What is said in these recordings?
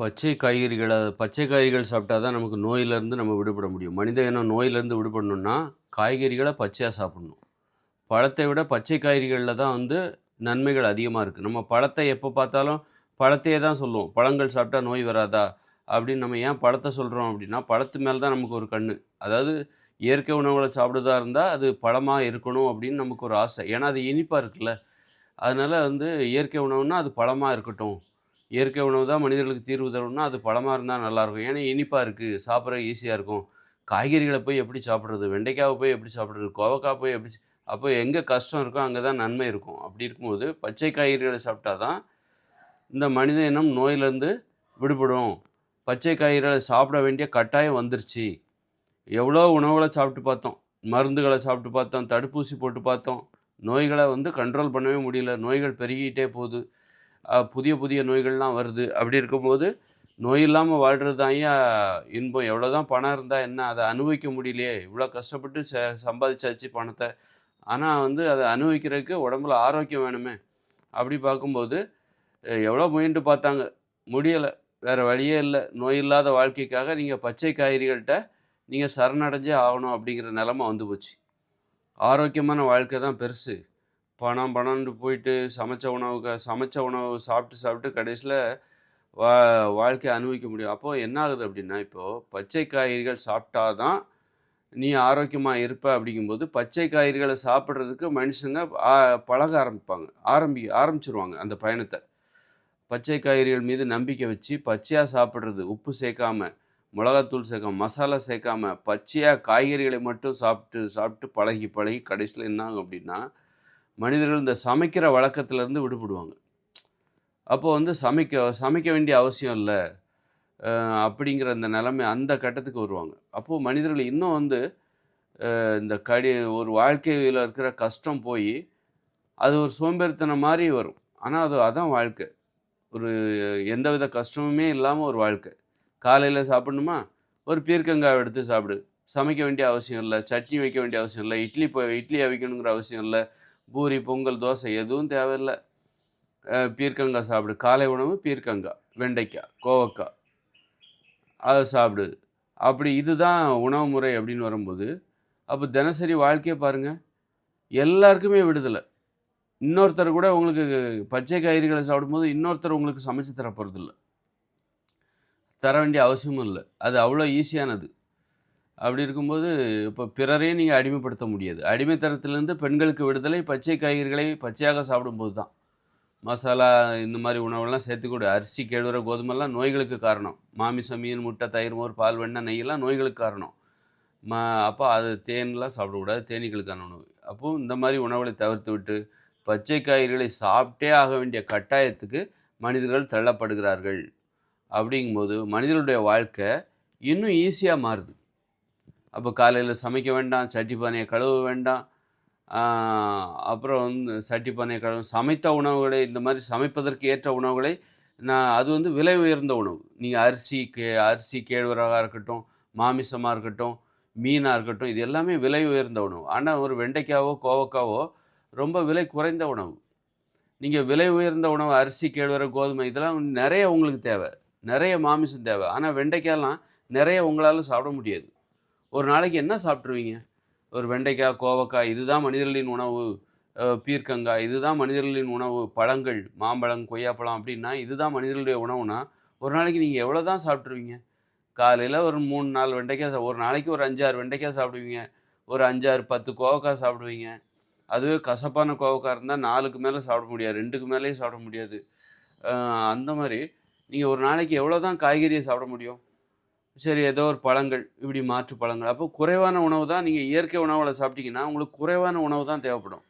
பச்சை காய்கறிகளை பச்சை காய்கறிகள் சாப்பிட்டா தான் நமக்கு நோயிலேருந்து நம்ம விடுபட முடியும். மனித இனம் நோயிலேருந்து விடுபடணும்னா, காய்கறிகளை பச்சையாக சாப்பிட்ணும் பழத்தை விட பச்சை காய்கறிகளில் தான் வந்து நன்மைகள் அதிகமாக இருக்குது நம்ம பழத்தை எப்போ பார்த்தாலும் பழத்தையே தான் சொல்லுவோம். "பழங்கள் சாப்பிட்டா நோய் வராதா?" அப்படின்னு நம்ம ஏன் பழத்தை சொல்கிறோம் அப்படின்னா, பழத்து மேலே தான் நமக்கு ஒரு கண் அதாவது இயற்கை உணவுகளை சாப்பிடுதா இருந்தால் அது பழமாக இருக்கணும் அப்படின்னு நமக்கு ஒரு ஆசை. ஏன்னா அது இனிப்பாக இருக்குல்ல. அதனால் வந்து இயற்கை உணவுன்னா அது பழமாக இருக்கட்டும். இயற்கை உணவு தான் மனிதர்களுக்கு தீர்வு தரும்னா, அது பழமாக இருந்தால் நல்லாயிருக்கும். ஏன்னா இனிப்பாக இருக்குது சாப்பிட்ற ஈஸியாக இருக்கும். காய்கறிகளை போய் எப்படி சாப்பிட்றது வெண்டைக்காவை போய் எப்படி சாப்பிட்றது கோவக்காய் போய் எப்படி அப்போ எங்கே கஷ்டம் இருக்கோ, அங்கே தான் நன்மை இருக்கும். அப்படி இருக்கும்போது, பச்சை காய்கறிகளை சாப்பிட்டா தான், இந்த மனித இனம் நோயிலேருந்து விடுபடும். பச்சை காய்கறிகளை சாப்பிட வேண்டிய கட்டாயம் வந்துருச்சு. எவ்வளோ உணவுகளை சாப்பிட்டு பார்த்தோம். மருந்துகளை சாப்பிட்டு பார்த்தோம். தடுப்பூசி போட்டு பார்த்தோம். நோய்களை வந்து கண்ட்ரோல் பண்ணவே முடியல. நோய்கள் பெருகிட்டே போகுது. புதிய புதிய நோய்கள்லாம் வருது. அப்படி இருக்கும்போது, நோய் இல்லாமல் வாழ்கிறது ஐயா இன்பம். எவ்வளோதான் பணம் இருந்தால் என்ன? அதை அனுபவிக்க முடியலையே! இவ்வளோ கஷ்டப்பட்டு ச சம்பாதிச்சாச்சு பணத்தை ஆனால் வந்து அதை அனுபவிக்கிறதுக்கு உடம்புல ஆரோக்கியம் வேணுமே! அப்படி பார்க்கும்போது, எவ்வளோ முயன்று பார்த்தாங்க. முடியலை வேறு வழியே இல்லை நோய் இல்லாத வாழ்க்கைக்காக நீங்கள் பச்சை காய்கறிகள்கிட்ட நீங்கள் சரணடைஞ்சே ஆகணும் அப்படிங்கிற நிலமை வந்து போச்சு. ஆரோக்கியமான வாழ்க்கை தான் பெருசு. பணம் பணம்னு போயிட்டு சமைச்ச உணவுக சமைச்ச உணவு சாப்பிட்டு சாப்பிட்டு கடைசியில் வா வாழ்க்கையை அனுபவிக்க முடியும். அப்போ என்ன ஆகுது அப்படின்னா, இப்போது பச்சை காய்கறிகள் சாப்பிட்டா தான் நீ ஆரோக்கியமாக இருப்ப அப்படிங்கும்போது, பச்சை காய்கறிகளை சாப்பிட்றதுக்கு மனுஷங்க பழக ஆரம்பிப்பாங்க. ஆரம்பி ஆரம்பிச்சிருவாங்க அந்த பயணத்தை பச்சை காய்கறிகள் மீது நம்பிக்கை வச்சு, பச்சையாக சாப்பிட்றது உப்பு சேர்க்காம, மிளகாத்தூள் சேர்க்காம, மசாலா சேர்க்காம, பச்சையாக காய்கறிகளை மட்டும் சாப்பிட்டு சாப்பிட்டு பழகி பழகி கடைசியில் என்ன ஆகும் அப்படின்னா, மனிதர்கள் இந்த சமைக்கிற வழக்கத்திலேருந்து விடுபடுவாங்க. அப்போது வந்து சமைக்க சமைக்க வேண்டிய அவசியம் இல்லை அப்படிங்கிற அந்த நிலைமை அந்த கட்டத்துக்கு வருவாங்க. அப்போது மனிதர்கள் இன்னும் வந்து இந்த கடி ஒரு வாழ்க்கையில் இருக்கிற கஷ்டம் போய் அது ஒரு சோம்பேறித்தனம் மாதிரி வரும். ஆனால் அது அதான் வாழ்க்கை. ஒரு எந்தவித கஷ்டமுமே இல்லாமல் ஒரு வாழ்க்கை. காலையில் சாப்பிடணுமா? ஒரு பீர்க்கங்காவை எடுத்து சாப்பிடு. சமைக்க வேண்டிய அவசியம் இல்லை சட்னி வைக்க வேண்டிய அவசியம் இல்லை இட்லி ப இட்லி அவிக்கணுங்கிற அவசியம் இல்லை பூரி, பொங்கல், தோசை எதுவும் தேவையில்லை பீர்க்கங்காய் சாப்பிடு. காலை உணவு பீர்க்கங்காய் வெண்டைக்காய் கோவக்காய் அதை சாப்பிடு. அப்படி இதுதான் உணவு முறை அப்படின்னு வரும்போது, அப்போ தினசரி வாழ்க்கையை பாருங்கள் எல்லாருக்குமே விடுதலை இன்னொருத்தர் கூட உங்களுக்கு பச்சை காய்கறிகளை சாப்பிடும்போது, இன்னொருத்தர் உங்களுக்கு சமைச்சு தர இல்லை தர வேண்டிய அவசியமும் இல்லை அது அவ்வளோ ஈஸியானது. அப்படி இருக்கும்போது, இப்போ பிறரையும் நீங்கள் அடிமைப்படுத்த முடியாது. அடிமைத்தரத்துலேருந்து பெண்களுக்கு விடுதலை பச்சை காய்கறிகளை பச்சையாக சாப்பிடும்போது தான். மசாலா இந்த மாதிரி உணவெல்லாம் சேர்த்துக்கூட அரிசி, கேழ்வரகு, கோதுமைலாம் நோய்களுக்கு காரணம். மாமிசம், மீன், முட்டை, தயிர், மோர், பால், வெண்ணெய், நெய்யெல்லாம் நோய்களுக்கு காரணம். ம அப்போ அது தேன்லாம் சாப்பிடக்கூடாது. தேனீக்களுக்கான உணவு. அப்போது இந்த மாதிரி உணவுகளை தவிர்த்துவிட்டு, பச்சை காய்கறிகளை சாப்பிட்டே ஆக வேண்டிய கட்டாயத்துக்கு மனிதர்கள் தள்ளப்படுகிறார்கள். அப்படிங்கும்போது, மனிதர்களுடைய வாழ்க்கை இன்னும் ஈஸியாக மாறுது. அப்போ காலையில் சமைக்க வேண்டாம். சட்டி பானையை கழுவ வேண்டாம். அப்புறம் வந்து சட்டி பானையை கழுவ சமைத்த உணவுகளை இந்த மாதிரி சமைப்பதற்கு ஏற்ற உணவுகளை நான் அது வந்து விலை உயர்ந்த உணவு. நீங்கள் அரிசி, கே அரிசி, கேழ்வரகா இருக்கட்டும், மாமிசமாக இருக்கட்டும், மீனாக இருக்கட்டும், இது எல்லாமே விலை உயர்ந்த உணவு. ஆனால் ஒரு வெண்டைக்காவோ, கோவக்காவோ ரொம்ப விலை குறைந்த உணவு. நீங்கள் விலை உயர்ந்த உணவு அரிசி, கேழ்வரகு, கோதுமை இதெல்லாம் நிறைய உங்களுக்கு தேவை நிறைய மாமிசம் தேவை ஆனால் வெண்டைக்காயெல்லாம் நிறைய உங்களால் சாப்பிட முடியாது. ஒரு நாளைக்கு என்ன சாப்பிட்ருவீங்க ஒரு வெண்டைக்காய், கோவக்காய் இதுதான் மனிதர்களின் உணவு. பீர்க்கங்காய் இதுதான் மனிதர்களின் உணவு. பழங்கள், மாம்பழம், கொய்யாப்பழம் அப்படின்னா, இதுதான் மனிதர்களுடைய உணவுனா, ஒரு நாளைக்கு நீங்கள் எவ்வளோ தான் சாப்பிட்ருவீங்க காலையில் ஒரு 3, 4 வெண்டைக்காய் சா ஒரு நாளைக்கு ஒரு 5, 6 வெண்டைக்காய் சாப்பிடுவீங்க. ஒரு 5, 6, 10 கோவக்காய் சாப்பிடுவீங்க. அதுவே கசப்பான கோவக்கா இருந்தால் நாலுக்கு மேலே சாப்பிட முடியாது. ரெண்டுக்கு மேலேயும் சாப்பிட முடியாது. அந்த மாதிரி நீங்கள் ஒரு நாளைக்கு எவ்வளோ தான் காய்கறியை சாப்பிட முடியும்? சரி ஏதோ ஒரு பழங்கள், இப்படி மாற்று பழங்கள். அப்போ குறைவான உணவு தான் நீங்கள் இயற்கை உணவில் சாப்பிட்டீங்கன்னா, உங்களுக்கு குறைவான உணவு தான் தேவைப்படும்.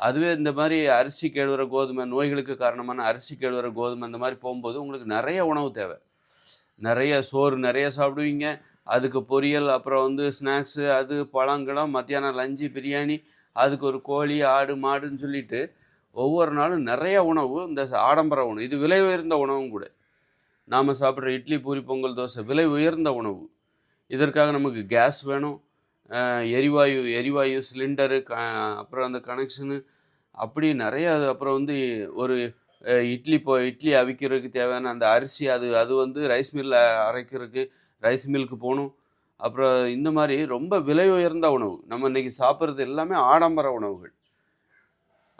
அதுவே இந்த மாதிரி அரிசி, கேழ்வரகு, கோதுமை நோய்களுக்கு காரணமான அரிசி, கேழ்வரகு, கோதுமை இந்த மாதிரி போகும்போது உங்களுக்கு நிறைய உணவு தேவை நிறைய சோறு நிறைய சாப்பிடுவீங்க. அதுக்கு பொரியல், அப்புறம் வந்து ஸ்நாக்ஸு, அது பழங்களும் மத்தியானம் லஞ்சு, பிரியாணி, அதுக்கு ஒரு கோழி, ஆடு, மாடுன்னு சொல்லிட்டு, ஒவ்வொரு நாளும் நிறைய உணவு இந்த ஆடம்பர உணவு. இது விலை உயர்ந்த உணவும் கூட. நாம் சாப்பிட்ற இட்லி, பூரி, பொங்கல், தோசை விலை உயர்ந்த உணவு. இதற்காக நமக்கு கேஸ் வேணும். எரிவாயு எரிவாயு சிலிண்டரு க அப்புறம் அந்த கனெக்ஷனு அப்படி நெறைய அப்புறம் வந்து ஒரு இட்லி இப்போ இட்லி அவிக்கிறதுக்கு தேவையான அந்த அரிசி அது அது வந்து ரைஸ் மில்லில் அரைக்கிறதுக்கு ரைஸ் மில்லுக்கு போகணும் அப்புறம் இந்த மாதிரி ரொம்ப விலை உயர்ந்த உணவு நம்ம இன்னைக்கு சாப்பிட்றது எல்லாமே ஆடம்பர உணவுகள்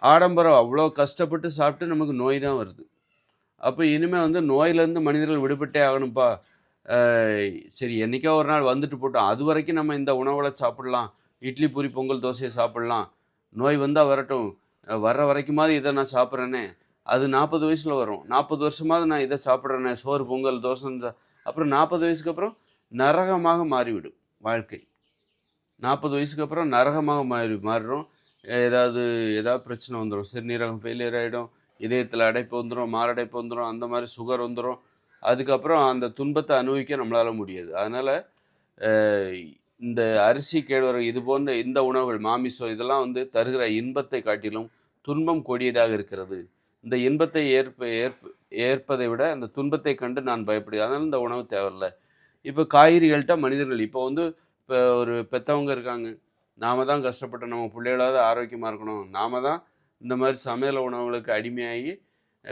ஆடம்பரம் அவ்வளோ கஷ்டப்பட்டு சாப்பிட்டு நமக்கு நோய் தான் வருது அப்போ இனிமேல் வந்து நோயிலேருந்து மனிதர்கள் விடுபட்டே ஆகணும்ப்பா சரி என்றைக்கோ ஒரு நாள் வந்துட்டு போட்டோம். அது வரைக்கும் நம்ம இந்த உணவில் சாப்பிடலாம். இட்லி பூரி பொங்கல் தோசையை சாப்பிடலாம். நோய் வந்தால் வரட்டும். வர்ற வரைக்குமாவது இதை நான் சாப்பிட்றேனே. அது நாற்பது வயசில் வரும். நாற்பது வருஷமாவது நான் இதை சாப்பிட்றேனே. சோறு பொங்கல் தோசை அப்புறம் நாற்பது வயசுக்கு அப்புறம் நரகமாக மாறிவிடும் வாழ்க்கை. நாற்பது வயசுக்கு அப்புறம் நரகமாக மாறி மாறிடும் ஏதாவது ஏதாவது பிரச்சனை வந்துடும் சிறுநீரகம் ஃபெயிலியர் ஆகிடும் இதயத்தில் அடைப்பு வந்துடும் மாரடைப்பு வந்துடும் அந்த மாதிரி சுகர் வந்துடும் அதுக்கப்புறம் அந்த துன்பத்தை அனுபவிக்க நம்மளால் முடியாது. அதனால் இந்த அரிசி கேழ்வரகு இது போன்ற இந்த உணவுகள் மாமிசம் இதெல்லாம் வந்து தருகிற இன்பத்தை காட்டிலும் துன்பம் கொடியதாக இருக்கிறது. இந்த இன்பத்தை ஏற்ப ஏற்ப ஏற்பதை விட அந்த துன்பத்தை கண்டு நான் பயப்படுகிறேன் அதனால் இந்த உணவு தேவையில்ல. இப்போ காய்கறிகள்கிட்ட மனிதர்கள் இப்போ வந்து இப்போ ஒரு பெற்றவங்க இருக்காங்க. நாம தான் கஷ்டப்பட்டு நம்ம பிள்ளைகளாவது ஆரோக்கியமாக இருக்கணும். நாம தான் இந்த மாதிரி சமையல் உணவுகளுக்கு அடிமையாகி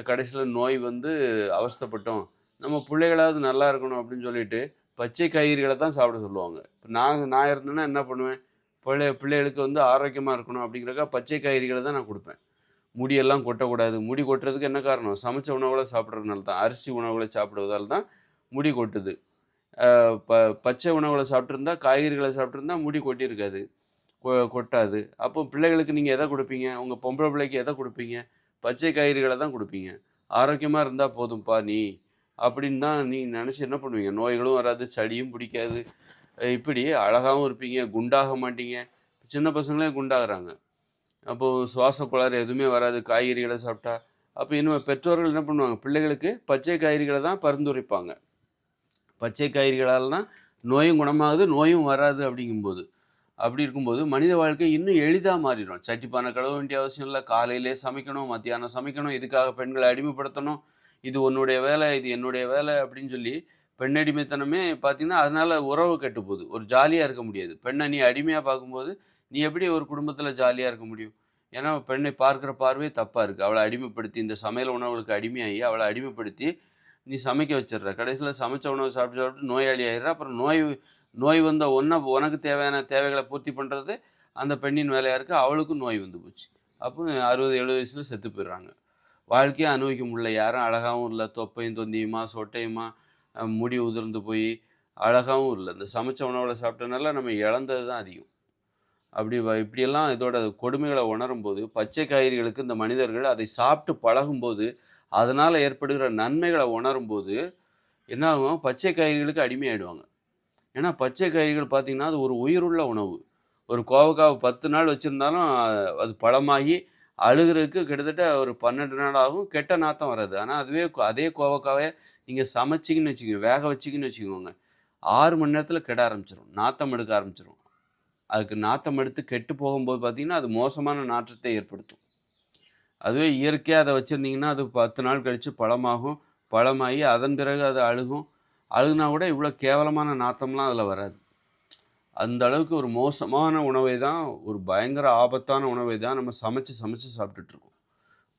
கடைசியில் நோய் வந்து அவஸ்தைப்பட்டோம். நம்ம பிள்ளைகளாவது நல்லா இருக்கணும் அப்படின்னு சொல்லிட்டு பச்சை காய்கறிகளை தான் சாப்பிட சொல்லுவாங்க. இப்போ நான் நான் இருந்தேன்னா என்ன பண்ணுவேன்? பிள்ளை பிள்ளைகளுக்கு வந்து ஆரோக்கியமாக இருக்கணும் அப்படிங்கிறக்கா பச்சை காய்கறிகளை தான் நான் கொடுப்பேன். முடியெல்லாம் கொட்டக்கூடாது. முடி கொட்டுறதுக்கு என்ன காரணம்? சமைச்ச உணவுகளை சாப்பிட்றதுனால தான் அரிசி உணவுகளை சாப்பிடுவதால் தான் முடி கொட்டுது. ப பச்சை உணவுகளை சாப்பிட்ருந்தா காய்கறிகளை சாப்பிட்ருந்தா முடி கொட்டியிருக்காது. கொட்டாது. அப்போ பிள்ளைகளுக்கு நீங்கள் எதை கொடுப்பீங்க? உங்கள் பொம்பளை பிள்ளைக்கு எதை கொடுப்பீங்க? பச்சை காய்கறிகளை தான் கொடுப்பீங்க. ஆரோக்கியமாக இருந்தால் போதும்ப்பா நீ அப்படின்னு தான் நீ நினச்சி என்ன பண்ணுவீங்க? நோய்களும் வராது சளியும் பிடிக்காது. இப்படி அழகாகவும் இருப்பீங்க குண்டாக மாட்டீங்க. சின்ன பசங்களே குண்டாகிறாங்க. அப்போது சுவாச கோளாறு எதுவுமே வராது காய்கறிகளை சாப்பிட்டா. அப்போ இன்னும் பெற்றோர்கள் என்ன பண்ணுவாங்க? பிள்ளைகளுக்கு பச்சை காய்கறிகளை தான் பரிந்துரைப்பாங்க. பச்சை காய்கறிகளால் தான் நோயும் குணமாகுது நோயும் வராது அப்படிங்கும்போது. அப்படி இருக்கும்போது மனித வாழ்க்கை இன்னும் எளிதாக மாறிடும். சட்டிப்பானை கழுவ வேண்டிய அவசியம் இல்லை. காலையிலே சமைக்கணும் மத்தியானம் சமைக்கணும். இதுக்காக பெண்களை அடிமைப்படுத்தணும். இது உன்னுடைய வேலை இது என்னுடைய வேலை அப்படின்னு சொல்லி பெண்ணடிமைத்தனமே பார்த்தீங்கன்னா அதனால் உறவு கெட்டு போகுது. ஒரு ஜாலியாக இருக்க முடியாது. பெண்ணை நீ அடிமையாக பார்க்கும்போது நீ எப்படி ஒரு குடும்பத்தில் ஜாலியாக இருக்க முடியும்? ஏன்னா பெண்ணை பார்க்குற பார்வையே தப்பாக இருக்குது அவளை அடிமைப்படுத்தி இந்த சமையல் உணவுகளுக்கு அடிமையாகி அவளை அடிமைப்படுத்தி நீ சமைக்க வச்சிடுற. கடைசியில் சமைச்ச உணவு சாப்பிட்டு சாப்பிட்டு நோயாளி ஆயிடுற. அப்புறம் நோய் நோய் வந்த ஒன்றை உனக்கு தேவையான தேவைகளை பூர்த்தி பண்ணுறது அந்த பெண்ணின் வேலையாக இருக்குது அவளுக்கும் நோய் வந்து போச்சு. அப்போ அறுபது எழுபது வயசில் செத்து போயிடுறாங்க. வாழ்க்கையை அனுபவிக்க முடியல யாரும் அழகாகவும் இல்லை. தொப்பையும் தொந்தியுமா சொட்டையுமா முடி உதிர்ந்து போய் அழகாகவும் இல்லை. இந்த சமைச்ச உணவில் சாப்பிட்டனால நம்ம இழந்தது தான் அதிகம். அப்படி இப்படியெல்லாம் இதோட கொடுமைகளை உணரும்போது பச்சை காய்கறிகளுக்கு இந்த மனிதர்கள் அதை சாப்பிட்டு பழகும்போது அதனால் ஏற்படுகிற நன்மைகளை உணரும்போது என்ன ஆகும்? பச்சை காய்கறிகளுக்கு அடிமையாயிடுவாங்க. ஏன்னா பச்சை காய்கறிகள் பார்த்திங்கன்னா அது ஒரு உயிருள்ள உணவு. ஒரு கோவக்காவை பத்து நாள் வச்சுருந்தாலும் அது பழமாகி அழுகிறதுக்கு கிட்டத்தட்ட ஒரு பன்னெண்டு நாள் ஆகும். கெட்ட நாத்தம் வராது. ஆனால் அதுவே கோ- அதே கோவக்காவை நீங்கள் சமைச்சிங்கன்னு வச்சுக்கோங்க வேக வச்சிங்கன்னு வச்சுக்கோங்க. ஆறு மணி நேரத்தில் கெட ஆரம்பிச்சிடும் நாத்தம் எடுக்க ஆரம்பிச்சிடும் அதுக்கு நாத்தம் எடுத்து கெட்டு போகும்போது பார்த்திங்கன்னா அது மோசமான நாற்றத்தை ஏற்படுத்தும். அதுவே இயற்கையாக அதை வச்சுருந்தீங்கன்னா அது பத்து நாள் கழித்து பழமாகும். பழமாகி அதன் பிறகு அது அழுகும். அழுகுனா கூட இவ்வளோ கேவலமான நாத்தம்லாம் அதில் வராது. அந்த அளவுக்கு ஒரு மோசமான உணவை தான் ஒரு பயங்கர ஆபத்தான உணவை தான் நம்ம சமைச்சு சமைச்சு சாப்பிட்டுட்ருக்கோம்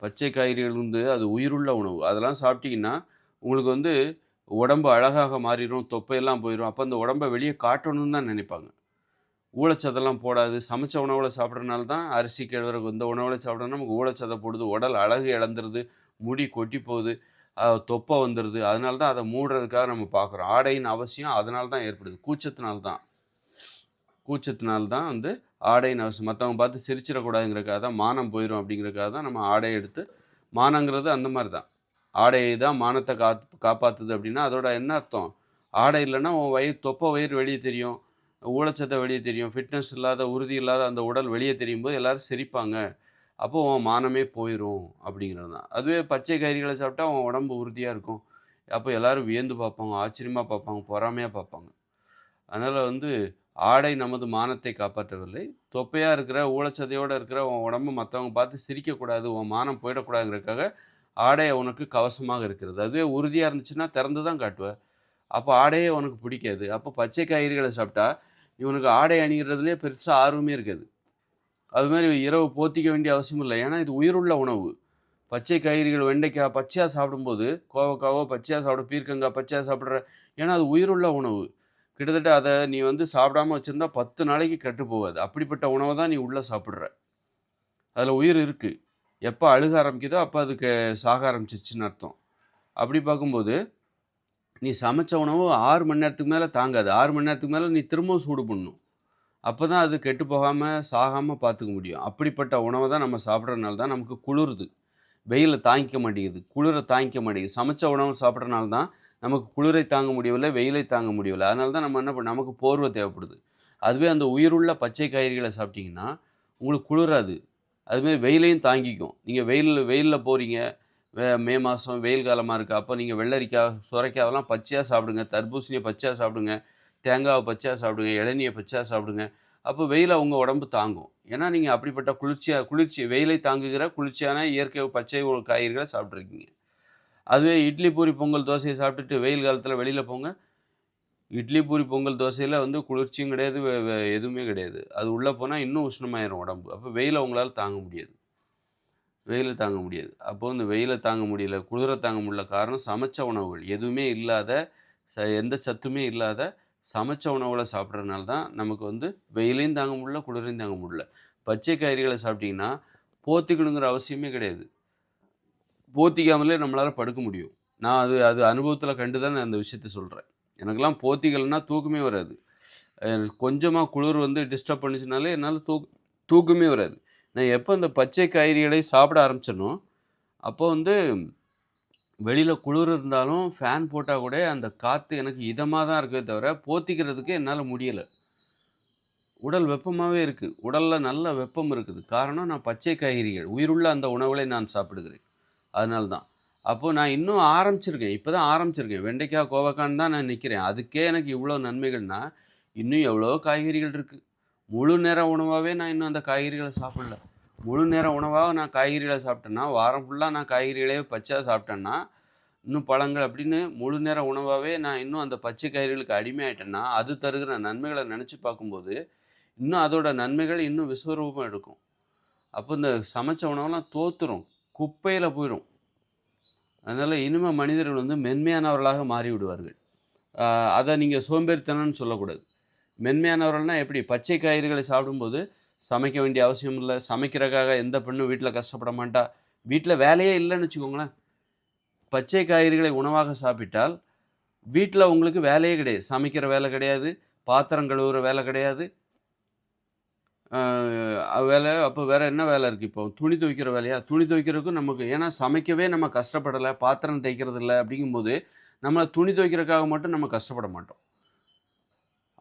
பச்சை காய்கறிகள் வந்து அது உயிருள்ள உணவு. அதெல்லாம் சாப்பிட்டிங்கன்னா உங்களுக்கு வந்து உடம்பு அழகாக மாறிடும் தொப்பையெல்லாம் போயிடும் அப்போ அந்த உடம்பை வெளியே காட்டணும்னு தான் நினைப்பாங்க. ஊழச்சதெல்லாம் போடாது. சமைச்ச உணவில் சாப்பிட்றனால தான் அரிசி கேழ்வரகு இந்த உணவில் சாப்பிட்றதுனா நமக்கு ஊழச்சதை போடுது. உடல் அழகு இழந்துருது. முடி கொட்டி போகுது. தொப்பை வந்துடுது அதனால தான் அதை மூடுறதுக்காக நம்ம பார்க்குறோம். ஆடையின் அவசியம் அதனால தான் ஏற்படுது. கூச்சத்தினால தான் கூச்சத்தினால தான் வந்து ஆடையின் அவசியம். மற்றவங்க பார்த்து சிரிச்சிடக்கூடாதுங்கிறக்காக தான் மானம் போயிடும் அப்படிங்கிறக்காக தான் நம்ம ஆடையை எடுத்து மானங்கிறது அந்த மாதிரி தான். ஆடை தான் மானத்தை காத்து காப்பாற்றுது அப்படின்னா அதோட என்ன அர்த்தம்? ஆடை இல்லைன்னா உன் வயிறு தொப்பை வயிறு வெளியே தெரியும். ஊழச்சத்தை வெளியே தெரியும். ஃபிட்னஸ் இல்லாத உறுதி இல்லாத அந்த உடல் வெளியே தெரியும் போது எல்லோரும் சிரிப்பாங்க. அப்போ உன் மானமே போயிடும் அப்படிங்கிறது தான். அதுவே பச்சை காய்கறிகளை சாப்பிட்டா உன் உடம்பு உறுதியாக இருக்கும். அப்போ எல்லாரும் வியந்து பார்ப்பாங்க ஆச்சரியமாக பார்ப்பாங்க பொறாமையாக பார்ப்பாங்க. அதனால் வந்து ஆடை நமது மானத்தை காப்பாற்றவில்லை. தொப்பையாக இருக்கிற ஊழச்சதையோடு இருக்கிற உன் உடம்பு மற்றவங்க பார்த்து சிரிக்கக்கூடாது உன் மானம் போயிடக்கூடாதுங்கிறதுக்காக ஆடை உனக்கு கவசமாக இருக்கிறது. அதுவே உறுதியாக இருந்துச்சுன்னா திறந்து தான் காட்டுவேன் அப்போ ஆடையே உனக்கு பிடிக்காது. அப்போ பச்சை காய்கறிகளை சாப்பிட்டா இவனுக்கு ஆடை அணிகிறதுலே பெருசாக ஆர்வமே இருக்காது. அது மாதிரி இரவு போத்திக்க வேண்டிய அவசியம் இல்லை. ஏன்னா இது உயிருள்ள உணவு. பச்சை காய்கறிகள் வெண்டைக்காய் பச்சையாக சாப்பிடும்போது கோவக்காவோ பச்சையாக சாப்பிட பீர்க்கங்காய் பச்சையாக சாப்பிட்ற ஏன்னா அது உயிருள்ள உணவு. கிட்டத்தட்ட அதை நீ வந்து சாப்பிடாம வச்சுருந்தா பத்து நாளைக்கு கெட்டு போகாது. அப்படிப்பட்ட உணவை தான் நீ உள்ளே சாப்பிட்ற. அதில் உயிர் இருக்குது எப்போ அழுக ஆரம்பிக்குதோ அப்போ அதுக்கு சாக ஆரம்பிச்சிச்சின்னு அர்த்தம். அப்படி பார்க்கும்போது நீ சமைச்ச உணவு ஆறு மணி நேரத்துக்கு மேலே தாங்காது. ஆறு மணி நேரத்துக்கு மேலே நீ திரும்பவும் சூடு பண்ணணும். அப்போ தான் அது கெட்டு போகாமல் சாகாமல் பார்த்துக்க முடியும். அப்படிப்பட்ட உணவை தான் நம்ம சாப்பிட்றதுனால தான் நமக்கு குளிருது. வெயிலை தாங்கிக்க மாட்டேங்குது. குளிரை தாங்கிக்க மாட்டேங்குது. சமைச்ச உணவு சாப்பிட்றனால தான் நமக்கு குளிரை தாங்க முடியவில்லை வெயிலை தாங்க முடியவில்லை. அதனால தான் நம்ம என்ன பண்ண நமக்கு போர்வை தேவைப்படுது. அதுவே அந்த உயிருள்ள பச்சை காய்கறிகளை சாப்பிட்டிங்கன்னா உங்களுக்கு குளிராது. அதுமாரி வெயிலையும் தாங்கிக்கும். நீங்கள் வெயிலில் வெயிலில் போகிறீங்க வே மே மாதம் வெயில் காலமாக இருக்குது அப்போ நீங்கள் வெள்ளரிக்காய் சுரைக்காவெல்லாம் பச்சையாக சாப்பிடுங்க. தர்பூசணியை பச்சையாக சாப்பிடுங்க. தேங்காவை பச்சா சாப்பிடுங்க இளநியை பச்சா சாப்பிடுங்க. அப்போ வெயில் அவங்க உடம்பு தாங்கும். ஏன்னா நீங்கள் அப்படிப்பட்ட குளிர்ச்சியாக குளிர்ச்சி வெயிலை தாங்குகிற குளிர்ச்சியான இயற்கை பச்சை காய்கறிகளை சாப்பிட்ருக்கீங்க அதுவே இட்லி பூரி பொங்கல் தோசையை சாப்பிட்டுட்டு வெயில் காலத்தில் வெளியில் போங்க. இட்லி பூரி பொங்கல் தோசையில் வந்து குளிர்ச்சியும் கிடையாது எதுவுமே கிடையாது. அது உள்ளே போனால் இன்னும் உஷ்ணமாயிரும் உடம்பு. அப்போ வெயிலை அவங்களால தாங்க முடியாது. வெயிலை தாங்க முடியாது. அப்போ இந்த வெயிலை தாங்க முடியல குளிரை தாங்க முடியல காரணம் சமைச்ச உணவுகள். எதுவுமே இல்லாத ச எந்த சத்துமே இல்லாத சமைச்ச உணவுகளை சாப்பிட்றதுனால தான் நமக்கு வந்து வெயிலையும் தாங்க முடியல குளிரையும் தாங்க முடியல. பச்சை காய்கறிகளை சாப்பிட்டிங்கன்னா போத்திக்கணுங்கிற அவசியமே கிடையாது. போத்திக்காமலே நம்மளால் படுக்க முடியும். நான் அது அது அனுபவத்தில் கண்டு தான் நான் அந்த விஷயத்த சொல்கிறேன் எனக்கெல்லாம் போத்திக்கலைன்னா தூக்கமே வராது. கொஞ்சமாக குளிர் வந்து டிஸ்டர்ப் பண்ணுச்சுனாலே என்னால் தூக் தூக்கமே வராது. நான் எப்போ இந்த பச்சை காய்கறிகளை சாப்பிட ஆரம்பிச்சேனோ அப்போ வந்து வெளியில் குளிர் இருந்தாலும் ஃபேன் போட்டால் கூட அந்த காற்று எனக்கு இதமாக தான் இருக்கே தவிர போத்திக்கிறதுக்கு என்னால் முடியலை. உடல் வெப்பமாகவே இருக்குது உடலில் நல்ல வெப்பம் இருக்குது. காரணம் நான் பச்சை காய்கறிகள் உயிருள்ள அந்த உணவுகளை நான் சாப்பிடுகிறேன். அதனால தான் அப்போது நான் இன்னும் ஆரம்பிச்சிருக்கேன். இப்போ தான் ஆரம்பிச்சிருக்கேன். வெண்டைக்காய் கோவக்கான்னு தான் நான் நிற்கிறேன் அதுக்கே எனக்கு இவ்வளோ நன்மைகள்னா இன்னும் எவ்வளோ காய்கறிகள் இருக்குது முழு நேர உணவாகவே நான் இன்னும் அந்த காய்கறிகளை சாப்பிடல. முழு நேர உணவாக நான் காய்கறிகளை சாப்பிட்டேன்னா வாரம் ஃபுல்லாக நான் காய்கறிகளே பச்சையாக சாப்பிட்டேன்னா இன்னும் பழங்கள் அப்படின்னு முழு நேர உணவாகவே நான் இன்னும் அந்த பச்சை காய்கறிகளுக்கு அடிமையாயிட்டேன்னா அது தருகிற நன்மைகளை நினச்சி பார்க்கும்போது இன்னும் அதோட நன்மைகள் இன்னும் விஸ்வரூபம் எடுக்கும் அப்போ இந்த சமைச்ச உணவெல்லாம் தோத்துரும் குப்பையில் போயிடும் அதனால் இனிமே மனிதர்கள் வந்து மென்மையானவர்களாக மாறி விடுவார்கள் அதை நீங்கள் சோம்பேறித்தனம்னு சொல்லக்கூடாது. மென்மையானவர்கள்னால் எப்படி? பச்சை காய்கறிகளை சாப்பிடும்போது சமைக்க வேண்டிய அவசியம் இல்லை. சமைக்கிறதுக்காக எந்த பெண்ணும் வீட்டில் கஷ்டப்பட மாட்டா. வீட்டில் வேலையே இல்லைன்னு வச்சுக்கோங்களேன். பச்சை காய்கறிகளை உணவாக சாப்பிட்டால் வீட்டில் உங்களுக்கு வேலையே கிடையாது. சமைக்கிற வேலை கிடையாது. பாத்திரம் கழுவுற வேலை கிடையாது. வேலை அப்போ வேறு என்ன வேலை இருக்குது இப்போ? துணி துவைக்கிற வேலையா? துணி துவைக்கிறதுக்கும் நமக்கு ஏன்னா சமைக்கவே நம்ம கஷ்டப்படலை. பாத்திரம் தேய்க்கிறது இல்லை அப்படிங்கும்போது நம்மளை துணி துவைக்கிறதுக்காக மட்டும் நம்ம கஷ்டப்பட மாட்டோம்.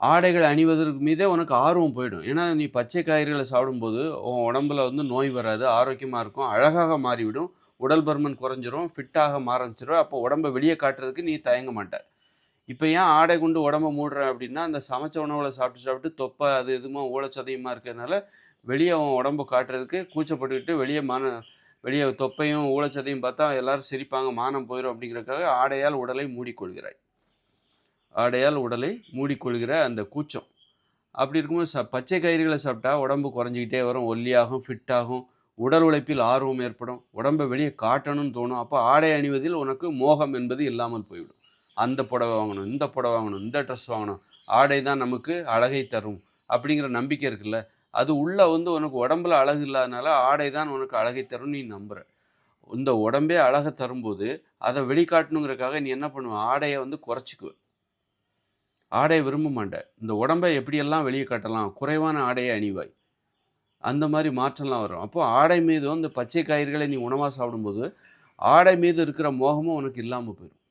ஆடைகள் அணிவதற்கு மீதே உனக்கு ஆர்வம் போயிடும். ஏன்னா நீ பச்சை காய்கறிகளை சாப்பிடும்போது உன் உடம்புல வந்து நோய் வராது ஆரோக்கியமாக இருக்கும் அழகாக மாறிவிடும் உடல் பருமன் குறைஞ்சிரும் ஃபிட்டாக மாறஞ்சிரும் அப்போ உடம்பை வெளியே காட்டுறதுக்கு நீ தயங்க மாட்ட. இப்போ ஏன் ஆடை கொண்டு உடம்ப மூடுற அப்படின்னா அந்த சமைச்ச உணவுகளை சாப்பிட்டு சாப்பிட்டு தொப்பை அது இதுமா ஊழச்சதையுமா இருக்கிறதுனால வெளியே அவன் உடம்பு காட்டுறதுக்கு கூச்சப்பட்டுக்கிட்டு வெளியே மான வெளியே தொப்பையும் ஊழச்சதையும் பார்த்தா எல்லாரும் சிரிப்பாங்க மானம் போயிடும் அப்படிங்கிறதுக்காக ஆடையால் உடலை மூடிக்கொள்கிறாய். ஆடையால் உடலை மூடிக்கொள்கிற அந்த கூச்சம். அப்படி இருக்கும்போது ச பச்சை காய்கறிகளை சாப்பிட்டா உடம்பு குறைஞ்சிக்கிட்டே வரும். ஒல்லியாகும் ஃபிட்டாகும் உடல் உழைப்பில் ஆர்வம் ஏற்படும். உடம்பை வெளியே காட்டணும்னு தோணும். அப்போ ஆடை அணிவதில் உனக்கு மோகம் என்பது இல்லாமல் போய்விடும். அந்த புடவை வாங்கணும் இந்த புடவை வாங்கணும் இந்த ட்ரெஸ் வாங்கணும். ஆடை தான் நமக்கு அழகை தரும் அப்படிங்கிற நம்பிக்கை இருக்குல்ல? அது உள்ளே வந்து உனக்கு உடம்புல அழகு இல்லாதனால ஆடை தான் உனக்கு அழகை தரும் நீ நம்புற. இந்த உடம்பே அழகை தரும்போது அதை வெளிக்காட்டணுங்கிறக்காக நீ என்ன பண்ணுவ? ஆடையை வந்து குறைச்சிக்குவ. ஆடைய விரும்ப மாட்டேன் இந்த உடம்பை எப்படியெல்லாம் வெளியே காட்டலாம்? குறைவான ஆடையை அணிவாய். அந்த மாதிரி மாற்றம்லாம் வரும். அப்போது ஆடை மீதும் இந்த பச்சை காய்கறிகளை நீ உணவாக சாப்பிடும்போது ஆடை மீது இருக்கிற மோகமும் உனக்கு இல்லாமல் போயிடும்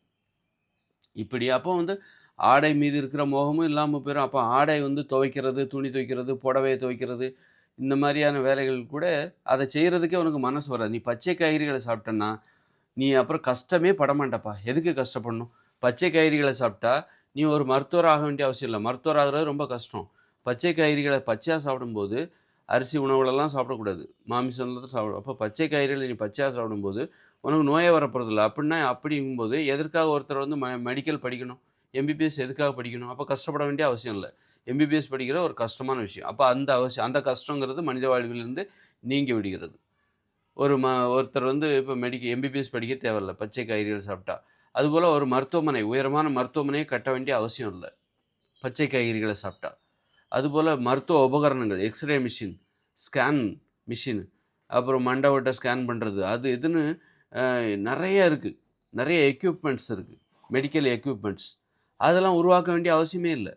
இப்படி அப்போ வந்து ஆடை மீது இருக்கிற மோகமும் இல்லாமல் போயிடும் அப்போ ஆடை வந்து துவைக்கிறது துணி துவைக்கிறது புடவையை துவைக்கிறது இந்த மாதிரியான வேலைகள் கூட அதை செய்கிறதுக்கே உனக்கு மனசு வராது. நீ பச்சை காய்கறிகளை சாப்பிட்டேன்னா நீ அப்புறம் கஷ்டமே படமாட்டப்பா. எதுக்கு கஷ்டப்படணும்? பச்சை காய்கறிகளை சாப்பிட்டா நீ ஒரு மருத்துவர் ஆக வேண்டிய அவசியம் இல்லை. மருத்துவர் ஆகிறது ரொம்ப கஷ்டம். பச்சை காய்கறிகளை பச்சையாக சாப்பிடும்போது அரிசி உணவுகளெல்லாம் சாப்பிடக்கூடாது. மாமிசம் தான் சாப்பிடும் அப்போ பச்சை காய்கறிகளை நீ பச்சையாக சாப்பிடும்போது உனக்கு நோயே வரப்போகிறதில்ல அப்படின்னா அப்படிங்கும்போது எதற்காக ஒருத்தர் வந்து ம மெடிக்கல் படிக்கணும்? எம்பிபிஎஸ் எதுக்காக படிக்கணும்? அப்போ கஷ்டப்பட வேண்டிய அவசியம் இல்லை. எம்பிபிஎஸ் படிக்கிற ஒரு கஷ்டமான விஷயம். அப்போ அந்த அவசியம் அந்த கஷ்டங்கிறது மனித வாழ்விலிருந்து நீங்கி விடுகிறது. ஒரு ம ஒருத்தர் வந்து இப்போ மெடிக்க எம்பிபிஎஸ் படிக்க தேவையில்ல. பச்சை காய்கறிகள் சாப்பிட்டா. அதுபோல் ஒரு மருத்துவமனை உயரமான மருத்துவமனையை கட்ட வேண்டிய அவசியம் இல்லை. பச்சை காய்கறிகளை சாப்பிட்டா. அதுபோல் மருத்துவ உபகரணங்கள் எக்ஸ்ரே மிஷின் ஸ்கேன் மிஷின் அப்புறம் மண்டவட்டை ஸ்கேன் பண்ணுறது அது இதுன்னு நிறைய இருக்குது நிறைய எக்யூப்மெண்ட்ஸ் இருக்குது மெடிக்கல் எக்யூப்மெண்ட்ஸ் அதெல்லாம் உருவாக்க வேண்டிய அவசியமே இல்லை.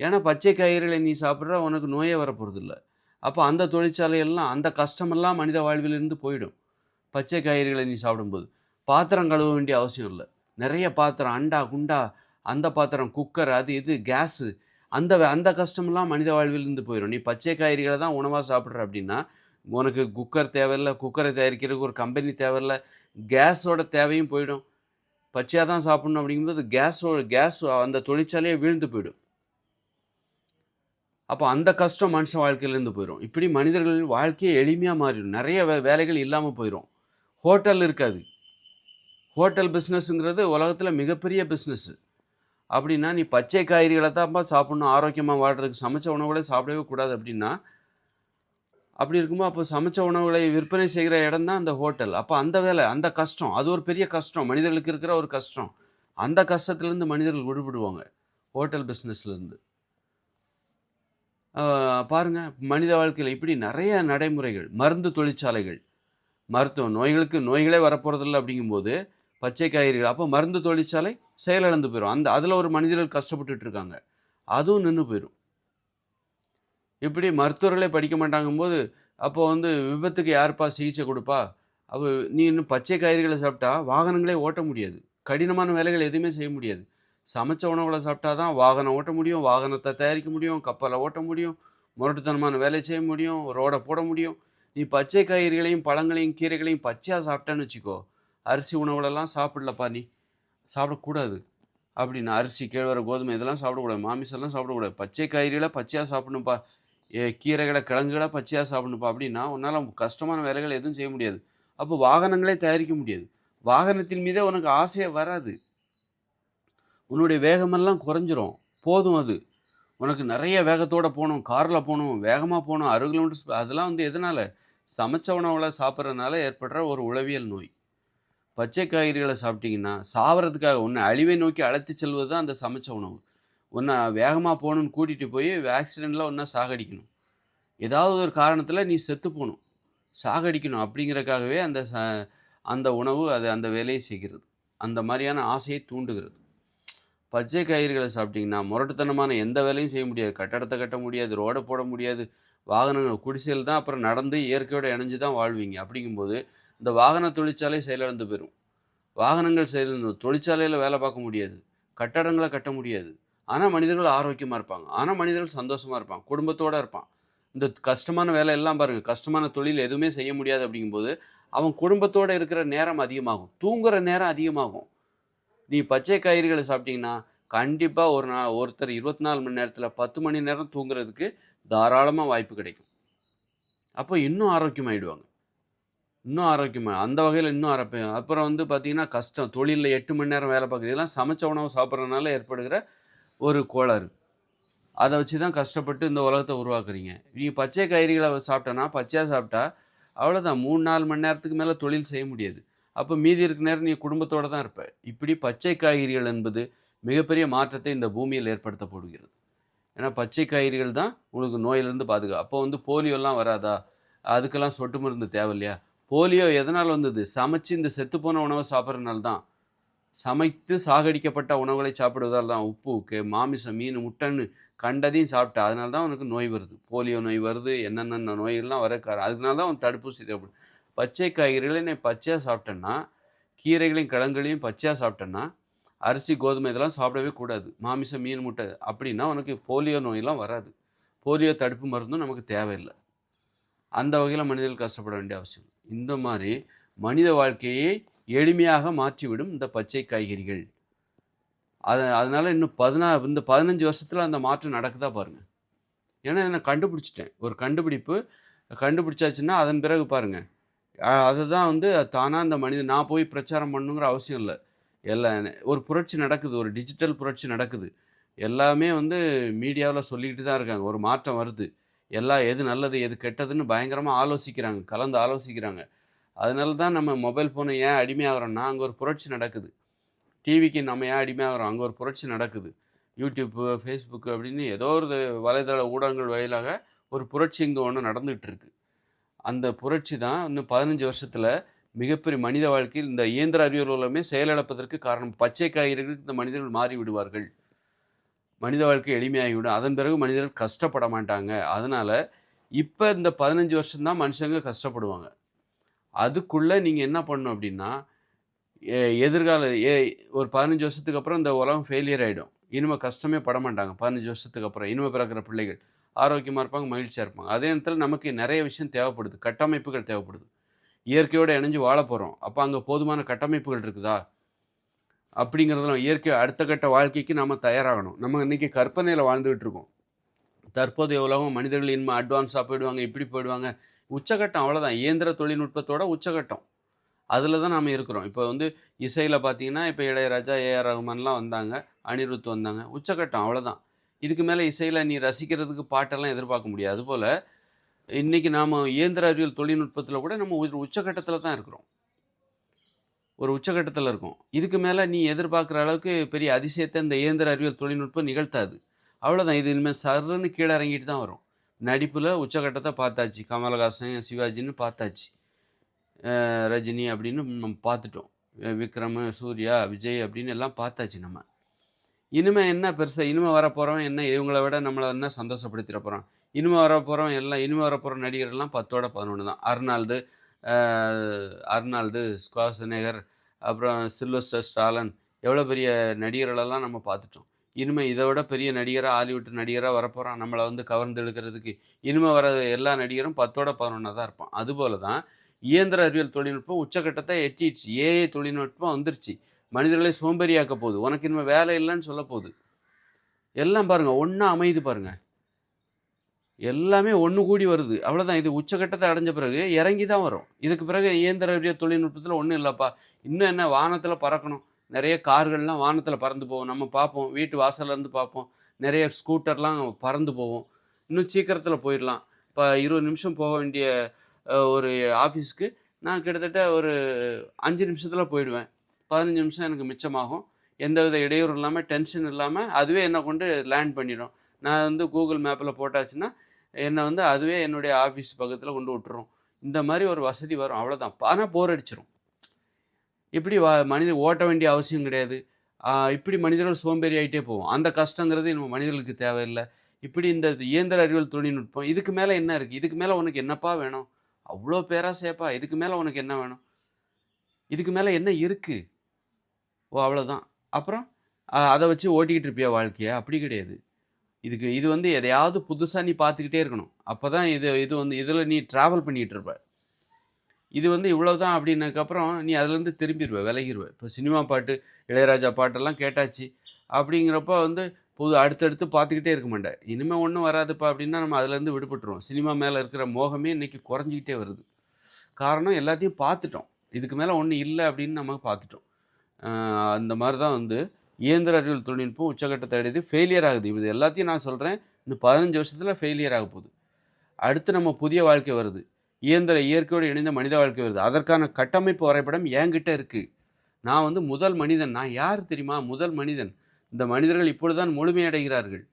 ஏன்னா பச்சை காய்கறிகளை நீ சாப்பிட்ற உனக்கு நோயே வரப்போகிறதில்லை அப்போ அந்த தொழிற்சாலையெல்லாம் அந்த கஷ்டமெல்லாம் மனித வாழ்விலிருந்து போயிடும். பச்சை காய்கறிகளை நீ சாப்பிடும்போது. பாத்திரம் கழுவ வேண்டிய அவசியம் இல்லை. நிறைய பாத்திரம் அண்டா குண்டா அந்த பாத்திரம் குக்கர் அது இது கேஸு. அந்த அந்த கஷ்டமெல்லாம் மனித வாழ்விலிருந்து போயிடும் நீ பச்சை காய்கறிகளை தான் உணவாக சாப்பிட்ற அப்படின்னா உனக்கு குக்கர் தேவையில்லை குக்கரை தயாரிக்கிறதுக்கு ஒரு கம்பெனி தேவையில்லை கேஸோட தேவையும் போயிடும். பச்சையாக தான் சாப்பிடணும் அப்படிங்கும்போது கேஸோட கேஸ் அந்த தொழிற்சாலையே வீழ்ந்து போயிடும். அப்போ அந்த கஷ்டம் மனுஷன் வாழ்க்கையிலேருந்து போயிடும் இப்படி மனிதர்கள் வாழ்க்கையே எளிமையாக மாறிடும். நிறைய வே வேலைகள் இல்லாமல் போயிடும் ஹோட்டல் இருக்காது. ஹோட்டல் பிஸ்னஸ்ங்கிறது உலகத்தில் மிகப்பெரிய பிஸ்னஸ்ஸு அப்படின்னா நீ பச்சை காய்கறிகளை தான்ப்பா சாப்பிடணும் ஆரோக்கியமாக வாடுறதுக்கு சமைச்ச உணவுகளை சாப்பிடவே கூடாது அப்படின்னா அப்படி இருக்கும்போது அப்போ சமைச்ச உணவுகளை விற்பனை செய்கிற இடம் தான் அந்த ஹோட்டல். அப்போ அந்த வேலை அந்த கஷ்டம் அது ஒரு பெரிய கஷ்டம். மனிதர்களுக்கு இருக்கிற ஒரு கஷ்டம். அந்த கஷ்டத்துலேருந்து மனிதர்கள் விடுபடுவாங்க ஹோட்டல் பிஸ்னஸ்லேருந்து பாருங்க மனித வாழ்க்கையில் இப்படி நிறைய நடைமுறைகள் மருந்து தொழிற்சாலைகள் மருத்துவம் நோய்களுக்கு நோய்களே வரப்போகிறதில்ல அப்படிங்கும்போது பச்சை காய்கறிகள். அப்போ மருந்து தொழிற்சாலை செயலிழந்து போயிடும் அந்த அதில் ஒரு மனிதர்கள் கஷ்டப்பட்டுட்டு இருக்காங்க. அதுவும் நின்று போயிடும் இப்படி மருத்துவர்களே படிக்க மாட்டாங்கும்போது அப்போ வந்து விபத்துக்கு யாருப்பா சிகிச்சை கொடுப்பா? அப்போ நீ இன்னும் பச்சை காய்கறிகளை சாப்பிட்டா வாகனங்களே ஓட்ட முடியாது. கடினமான வேலைகள் எதுவுமே செய்ய முடியாது. சமைச்ச உணவுகளை சாப்பிட்டா தான் வாகனம் ஓட்ட முடியும் வாகனத்தை தயாரிக்க முடியும் கப்பலை ஓட்ட முடியும் முரட்டுத்தனமான வேலை செய்ய முடியும் ரோடை போட முடியும். நீ பச்சை காய்கறிகளையும் பழங்களையும் கீரைகளையும் பச்சையாக சாப்பிட்டேன்னு வச்சுக்கோ அரிசி உணவுகளெல்லாம் சாப்பிடலப்பா நீ. சாப்பிடக்கூடாது. அப்படின்னு அரிசி கேழ்வர கோதுமை இதெல்லாம் சாப்பிடக்கூடாது. மாமிசெல்லாம் சாப்பிடக்கூடாது. பச்சை காய்கறிகளை பச்சையாக சாப்பிடணும்ப்பா. ஏ கீரைகளை கிழங்குகளை பச்சையாக சாப்பிடணும்ப்பா. அப்படின்னா உன்னால் கஷ்டமான வேலைகள் எதுவும் செய்ய முடியாது. அப்போ வாகனங்களே தயாரிக்க முடியாது. வாகனத்தின் மீதே உனக்கு ஆசையே வராது. உன்னுடைய வேகமெல்லாம் குறைஞ்சிரும். போதும் அது. உனக்கு நிறைய வேகத்தோடு போகணும். காரில் போகணும். வேகமாக போகணும். அறுபது கிலோமீட்டர்ஸ் அதெல்லாம் வந்து எதனால்? சமைச்ச உணவில் சாப்பிட்றதுனால ஏற்படுற ஒரு உளவியல் நோய். பச்சை காய்கறிகளை சாப்பிட்டீங்கன்னா சாவறதுக்காக ஒன்று அழிவை நோக்கி அழைத்து செல்வது தான் அந்த சமைச்ச உணவு. ஒன்று வேகமாக போகணுன்னு கூட்டிகிட்டு போய் ஆக்சிடெண்ட்டில் ஒன்றா சாகடிக்கணும். ஏதாவது ஒரு காரணத்தில் நீ செத்து போகணும். சாகடிக்கணும் அப்படிங்கிறக்காகவே அந்த ச அந்த உணவு அது அந்த வேலையை செய்கிறது. அந்த மாதிரியான ஆசையை தூண்டுகிறது. பச்சை காய்கறிகளை சாப்பிட்டிங்கன்னா முரட்டுத்தனமான எந்த வேலையும் செய்ய முடியாது. கட்டடத்தை கட்ட முடியாது ரோடை போட முடியாது. வாகனங்கள் குடிசையில் தான் அப்புறம் நடந்து இயற்கையோடு இணைஞ்சு தான் வாழ்வீங்க. அப்படிங்கும்போது இந்த வாகன தொழிற்சாலை செயலிழந்து போயிடும் வாகனங்கள் செயலிழந்து தொழிற்சாலையில் வேலை பார்க்க முடியாது. கட்டடங்களை கட்ட முடியாது. ஆனால் மனிதர்கள் ஆரோக்கியமாக இருப்பாங்க. ஆனால் மனிதர்கள் சந்தோஷமாக இருப்பாங்க. குடும்பத்தோடு இருப்பான். இந்த கஷ்டமான வேலை எல்லாம் பாருங்கள் கஷ்டமான தொழில் எதுவுமே செய்ய முடியாது அப்படிங்கும்போது அவன் குடும்பத்தோடு இருக்கிற நேரம் அதிகமாகும். தூங்குற நேரம் அதிகமாகும். நீ பச்சை காய்கறிகளை சாப்பிட்டீங்கன்னா கண்டிப்பாக ஒரு நாள் ஒருத்தர் இருபத்தி நாலு மணி நேரத்தில் பத்து மணி நேரம் தூங்குறதுக்கு தாராளமாக வாய்ப்பு கிடைக்கும். அப்போ இன்னும் ஆரோக்கியமாகிடுவாங்க இன்னும் ஆரோக்கியமாக அந்த வகையில் இன்னும் ஆரோக்கியம். அப்புறம் வந்து பார்த்தீங்கன்னா கஷ்டம். தொழிலில் எட்டு மணி நேரம் வேலை பார்க்குறது. இதெல்லாம் சமைச்ச உணவு சாப்பிட்றதுனால ஏற்படுகிற ஒரு கோளாறு. அதை வச்சு தான் கஷ்டப்பட்டு இந்த உலகத்தை உருவாக்குறீங்க. நீ பச்சை காய்கறிகளை சாப்பிட்டோன்னா பச்சையாக சாப்பிட்டா அவ்வளோதான் மூணு நாலு மணி நேரத்துக்கு மேலே தொழில் செய்ய முடியாது. அப்போ மீதி இருக்க நேரம் நீ குடும்பத்தோடு தான் இருப்ப. இப்படி பச்சை காய்கறிகள் என்பது மிகப்பெரிய மாற்றத்தை இந்த பூமியில் ஏற்படுத்த போடுகிறது ஏன்னா பச்சை காய்கறிகள் தான் உங்களுக்கு நோயிலிருந்து பாதுகா அப்போ வந்து போலியோலாம் வராதா? அதுக்கெல்லாம் சொட்டு மருந்து தேவையில்லையா? போலியோ எதனால் வந்தது? சமைச்சு இந்த செத்துப்போன உணவை சாப்பிட்றதுனால தான் சமைத்து சாகடிக்கப்பட்ட உணவுகளை சாப்பிடுவதால் தான் உப்பு மாமிசம் மீன் முட்டைன்னு கண்டதையும் சாப்பிட்டா அதனால தான் உனக்கு நோய் வருது. போலியோ நோய் வருது என்னென்ன நோய்கள்லாம் வர அதனால தான் உன் தடுப்பூசி தேவைப்படும். பச்சை காய்கறிகளை நீ பச்சையாக சாப்பிட்டேன்னா கீரைகளையும் கிழங்குகளையும் பச்சையாக சாப்பிட்டேன்னா அரிசி கோதுமை இதெல்லாம் சாப்பிடவே கூடாது. மாமிசம் மீன் முட்டை அப்படின்னா உனக்கு போலியோ நோயெல்லாம் வராது. போலியோ தடுப்பு மருந்தும் நமக்கு தேவையில்லை. அந்த வகையில் மனிதர்கள் கஷ்டப்பட வேண்டிய அவசியம் இல்லை. இந்த மாதிரி மனித வாழ்க்கையை எளிமையாக மாற்றிவிடும் இந்த பச்சை காய்கறிகள். அது அதனால் இன்னும் பதினா இந்த பதினஞ்சு வருஷத்தில் அந்த மாற்றம் நடக்குதா பாருங்கள் ஏன்னா நான் கண்டுபிடிச்சிட்டேன். ஒரு கண்டுபிடிப்பு கண்டுபிடிச்சாச்சுன்னா அதன் பிறகு பாருங்கள் அதை தான் வந்து தானாக அந்த மனிதன் நான் போய் பிரச்சாரம் பண்ணணுங்கிற அவசியம் இல்லை. எல்லாம் ஒரு புரட்சி நடக்குது ஒரு டிஜிட்டல் புரட்சி நடக்குது. எல்லாமே வந்து மீடியாவில் சொல்லிக்கிட்டு தான் இருக்காங்க. ஒரு மாற்றம் வருது. எல்லாம் எது நல்லது எது கெட்டதுன்னு பயங்கரமாக ஆலோசிக்கிறாங்க கலந்து ஆலோசிக்கிறாங்க. அதனால தான் நம்ம மொபைல் ஃபோனை ஏன் அடிமையாகிறோம்னா அங்கே ஒரு புரட்சி நடக்குது. டிவிக்கு நம்ம ஏன் அடிமையாகிறோம்? அங்கே ஒரு புரட்சி நடக்குது. யூடியூப்பு ஃபேஸ்புக்கு அப்படின்னு ஏதோ ஒரு வலைதள ஊடகங்கள் வாயிலாக ஒரு புரட்சி இங்கே ஒன்று நடந்துகிட்டு இருக்கு அந்த புரட்சி தான் இன்னும் பதினஞ்சு வருஷத்தில் மிகப்பெரிய மனித வாழ்க்கையில் இந்த இயந்திர அறிவியல் உலகமே செயலிழப்பதற்கு காரணம். பச்சை காய்கறிகளுக்கு இந்த மனிதர்கள் மாறி விடுவார்கள் மனித வாழ்க்கை எளிமையாகிவிடும். அதன் பிறகு மனிதர்கள் கஷ்டப்பட மாட்டாங்க. அதனால் இப்போ இந்த பதினஞ்சு வருஷம்தான் மனுஷங்க கஷ்டப்படுவாங்க. அதுக்குள்ளே நீங்கள் என்ன பண்ணணும் அப்படின்னா எதிர்கால ஏ ஒரு பதினஞ்சு வருஷத்துக்கு அப்புறம் இந்த உலகம் ஃபெயிலியர் ஆகிடும் இனிமேல் கஷ்டமே பட மாட்டாங்க. பதினஞ்சு வருஷத்துக்கு அப்புறம் இனிமேல் பிறக்கிற பிள்ளைகள் ஆரோக்கியமாக இருப்பாங்க மகிழ்ச்சியாக இருப்பாங்க. அதே நேரத்தில் நமக்கு நிறைய விஷயம் தேவைப்படுது. கட்டமைப்புகள் தேவைப்படுது. இயற்கையோடு இணைஞ்சு வாழ போகிறோம் அப்போ அங்கே போதுமான கட்டமைப்புகள் இருக்குதா? அப்படிங்கிறதெல்லாம் இயற்கை அடுத்த கட்ட வாழ்க்கைக்கு நம்ம தயாராகணும். நம்ம இன்றைக்கி கற்பனையில் வாழ்ந்துகிட்டு இருக்கோம். தற்போதைய உலகம் மனிதர்கள் இனிமேல் அட்வான்ஸாக போயிடுவாங்க இப்படி போயிடுவாங்க. உச்சகட்டம் அவ்வளோதான் இயந்திர தொழில்நுட்பத்தோட உச்சகட்டம். அதில் தான் நாம் இருக்கிறோம். இப்போ வந்து இசையில் பார்த்தீங்கன்னா இப்போ இளையராஜா ஏஆர் ரகுமான்லாம் வந்தாங்க அனிருத் வந்தாங்க. உச்சகட்டம் அவ்வளோதான் இதுக்கு மேலே இசையில் நீ ரசிக்கிறதுக்கு பாட்டெல்லாம் எதிர்பார்க்க முடியாது. அதுபோல் இன்றைக்கி நாம் இயந்திர அறிவியல் தொழில்நுட்பத்தில் கூட நம்ம உச்சகட்டத்தில் தான் இருக்கிறோம். ஒரு உச்சகட்டத்தில் இருக்கும். இதுக்கு மேலே நீ எதிர்பார்க்குற அளவுக்கு பெரிய அதிசயத்தை இந்த இயந்திர அறிவியல் தொழில்நுட்பம் நிகழ்த்தாது. அவ்வளோதான் இது இனிமேல் சருன்னு கீழே இறங்கிட்டு தான் வரும். நடிப்பில் உச்சகட்டத்தை பார்த்தாச்சு. கமலஹாசன் சிவாஜின்னு பார்த்தாச்சு. ரஜினி அப்படின்னு நம்ம பார்த்துட்டோம். விக்ரம் சூர்யா விஜய் அப்படின்னு எல்லாம் பார்த்தாச்சு நம்ம. இனிமேல் என்ன பெருசாக இனிமேல் வர போகிறவன் என்ன இவங்கள விட நம்மளை என்ன சந்தோஷப்படுத்திட போகிறான் இனிமேல் வர போகிறவன் எல்லாம் இனிமேல் வர போகிற நடிகர்லாம் பத்தோட பதினொன்று தான். அர்னால்டு அர்னால்டு ஸ்குவாசனேகர் அப்புறம் சில்வஸ்டர் ஸ்டாலன் எவ்வளோ பெரிய நடிகர்களெல்லாம் நம்ம பார்த்துட்டோம். இனிமேல் இதை விட பெரிய நடிகராக ஹாலிவுட் நடிகராக வரப்போகிறான் நம்மளை வந்து கவர்ந்து எடுக்கிறதுக்கு இனிமேல் வர எல்லா நடிகரும் பத்தோட பதினொன்றா தான் இருப்பான். அதுபோல தான் இயந்திர அறிவியல் தொழில்நுட்பம் உச்சக்கட்டத்தை எட்டிடுச்சு. ஏஐ தொழில்நுட்பம் வந்துருச்சு. மனிதர்களை சோம்பேறியாக்க போகுது. உனக்கு இனிமேல் வேலை இல்லைன்னு சொல்ல போகுது. எல்லாம் பாருங்கள் ஒன்றா அமையுது பாருங்கள் எல்லாமே ஒன்று கூடி வருது. அவ்வளோதான் இது உச்சகட்டத்தை அடைஞ்ச பிறகு இறங்கி தான் வரும். இதுக்கு பிறகு இயந்திர தொழில்நுட்பத்தில் ஒன்றும் இல்லைப்பா. இன்னும் என்ன? வானத்தில் பறக்கணும். நிறைய கார்கள்லாம் வானத்தில் பறந்து போவோம் நம்ம பார்ப்போம். வீட்டு வாசல்லேருந்து பார்ப்போம். நிறைய ஸ்கூட்டர்லாம் பறந்து போவோம் இன்னும் சீக்கிரத்தில் போயிடலாம். இப்போ இருபது நிமிஷம் போக வேண்டிய ஒரு ஆஃபீஸ்க்கு நான் கிட்டத்தட்ட ஒரு அஞ்சு நிமிஷத்தில் போயிடுவேன். பதினஞ்சு நிமிஷம் எனக்கு மிச்சமாகும். எந்தவித இடையூறும் இல்லாமல் டென்ஷன் இல்லாமல் அதுவே என்னை கொண்டு லேண்ட் பண்ணிடும். நான் வந்து கூகுள் மேப்பில் போட்டாச்சுன்னா என்னை வந்து அதுவே என்னுடைய ஆஃபீஸ் பக்கத்தில் கொண்டு விட்டுரும். இந்த மாதிரி ஒரு வசதி வரும். அவ்வளோதான் ஆனால் போர் அடிச்சிடும் இப்படி வா மனித ஓட்ட வேண்டிய அவசியம் கிடையாது. இப்படி மனிதர்கள் சோம்பேறி ஆகிட்டே போவோம். அந்த கஷ்டங்கிறது நம்ம மனிதர்களுக்கு தேவையில்லை. இப்படி இந்த இயந்திர அறிவியல் தொழில்நுட்பம் இதுக்கு மேலே என்ன இருக்குது இதுக்கு மேலே உனக்கு என்னப்பா வேணும்? அவ்வளோ பேராசையப்பா இதுக்கு மேலே உனக்கு என்ன வேணும்? இதுக்கு மேலே என்ன இருக்குது ஓ அவ்வளோதான் அப்புறம் அதை வச்சு ஓட்டிக்கிட்டு இருப்பியா வாழ்க்கையை? அப்படி கிடையாது. இதுக்கு இது வந்து எதையாவது புதுசாக நீ பார்த்துக்கிட்டே இருக்கணும். அப்போ தான் இது இது வந்து இதில் நீ ட்ராவல் பண்ணிகிட்டு இருப்ப. இது வந்து இவ்வளோ தான் அப்படின்னக்கப்புறம் நீ அதுலேருந்து திரும்பிடுவ விலகிடுவ இப்போ சினிமா பாட்டு இளையராஜா பாட்டெல்லாம் கேட்டாச்சு. அப்படிங்கிறப்ப வந்து புது அடுத்தடுத்து பார்த்துக்கிட்டே இருக்க மாட்டேன் இனிமேல் ஒன்றும் வராதுப்பா அப்படின்னா நம்ம அதுலேருந்து விடுபட்டுருவோம். சினிமா மேலே இருக்கிற மோகமே இன்னைக்கு குறைஞ்சிக்கிட்டே வருது. காரணம் எல்லாத்தையும் பார்த்துட்டோம். இதுக்கு மேலே ஒன்றும் இல்லை அப்படின்னு நம்ம பார்த்துட்டோம். அந்த மாதிரி தான் வந்து இயந்திர அறிவியல் தொழில்நுட்பம் உச்சகட்டத்தை அடையுது. ஃபெயிலியர் ஆகுது. இது எல்லாத்தையும் நான் சொல்கிறேன் இன்னும் பதினஞ்சு வருஷத்தில் ஃபெயிலியர் ஆக போகுது. அடுத்து நம்ம புதிய வாழ்க்கை வருது. இயந்திர இயற்கையோடு இணைந்த மனித வாழ்க்கை வருது. அதற்கான கட்டமைப்பு வரைபடம் என்கிட்ட இருக்குது நான் வந்து முதல் மனிதன். நான் யார் தெரியுமா? முதல் மனிதன். இந்த மனிதர்கள் இப்பொழுதுதான் முழுமையடைகிறார்கள்.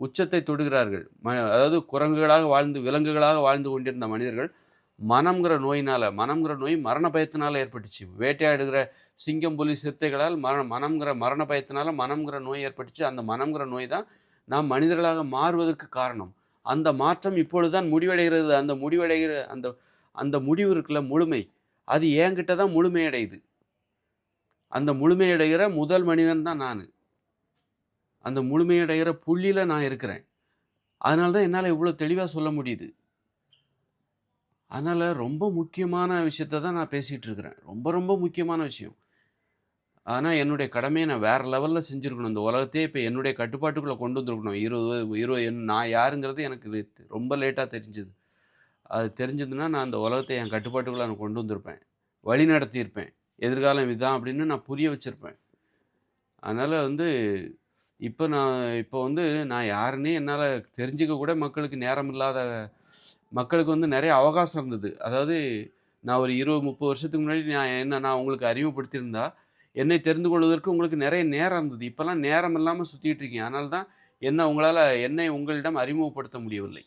உச்சத்தை தொடுகிறார்கள். ம அதாவது குரங்குகளாக வாழ்ந்து விலங்குகளாக வாழ்ந்து கொண்டிருந்த மனிதர்கள் மனம்ங்கிற நோயினால் மனம்ங்கிற நோய் மரண பயத்தினால் ஏற்பட்டுச்சு. வேட்டையாடுகிற சிங்கம் புலி சிறுத்தைகளால் மரண மனம்ங்கிற மரண பயத்தினால் மனம்ங்கிற நோய் ஏற்பட்டுச்சு. அந்த மனம்ங்கிற நோய் தான் நாம் மனிதர்களாக மாறுவதற்கு காரணம். அந்த மாற்றம் இப்பொழுதுதான் முடிவடைகிறது. அந்த முடிவடைகிற அந்த அந்த முடிவு இருக்குல்ல முழுமை. அது என்கிட்ட தான் முழுமையடையுது. அந்த முழுமையடைகிற முதல் மனிதன் தான் நான். அந்த முழுமையடைகிற புள்ளியில் நான் இருக்கிறேன். அதனால தான் என்னால் இவ்வளோ தெளிவாக சொல்ல முடியுது. அதனால் ரொம்ப முக்கியமான விஷயத்தை தான் நான் பேசிகிட்டு இருக்கிறேன். ரொம்ப ரொம்ப முக்கியமான விஷயம். ஆனால் என்னுடைய கடமையை நான் வேறு லெவலில் செஞ்சுருக்கணும். இந்த உலகத்தையே இப்போ என்னுடைய கட்டுப்பாட்டுக்குள்ளே கொண்டு வந்திருக்கணும். இருபது இருபது என் நான் யாருங்கிறது எனக்கு ரொம்ப லேட்டாக தெரிஞ்சுது. அது தெரிஞ்சதுன்னா நான் அந்த உலகத்தை என் கட்டுப்பாட்டுக்குள்ளே நான் கொண்டு வந்திருப்பேன். வழி நடத்தியிருப்பேன். எதிர்காலம் இதுதான் அப்படின்னு நான் புரிய வச்சுருப்பேன். அதனால் வந்து இப்போ நான் இப்போ வந்து நான் யாருன்னே என்னால் தெரிஞ்சுக்க கூட மக்களுக்கு நேரம் இல்லாத மக்களுக்கு வந்து நிறைய அவகாசம் இருந்தது. அதாவது நான் ஒரு இருபது முப்பது வருஷத்துக்கு முன்னாடி நான் என்ன நான் உங்களுக்கு அறிமுகப்படுத்தியிருந்தா என்னை தெரிந்து கொள்வதற்கு உங்களுக்கு நிறைய நேரம் இருந்தது. இப்போல்லாம் நேரம் இல்லாமல் சுற்றிட்டு இருக்கீங்க. அதனால தான் என்ன உங்களால் என்னை உங்களிடம் அறிமுகப்படுத்த முடியவில்லை.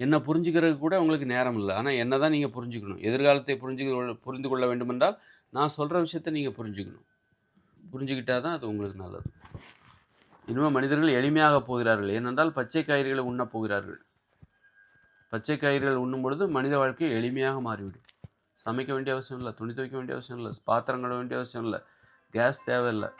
என்னை புரிஞ்சுக்கிறதுக்கு கூட உங்களுக்கு நேரம் இல்லை. ஆனால் என்ன தான் நீங்கள் புரிஞ்சுக்கணும். எதிர்காலத்தை புரிஞ்சு புரிந்து கொள்ள வேண்டுமென்றால் நான் சொல்கிற விஷயத்தை நீங்கள் புரிஞ்சுக்கணும். புரிஞ்சுக்கிட்டால் தான் அது உங்களுக்கு நல்லது. இனிமேல் மனிதர்கள் எளிமையாக போகிறார்கள். ஏனென்றால் பச்சை காய்கறிகளை உண்ணப் போகிறார்கள். பச்சை காய்கறிகள் உண்ணும் பொழுது மனித வாழ்க்கை எளிமையாக மாறிவிடும். சமைக்க வேண்டிய அவசியம் இல்லை துணி துவைக்க வேண்டிய அவசியம் இல்லை பாத்திரம் கழுவ வேண்டிய அவசியம் இல்லை கேஸ் தேவையில்லை.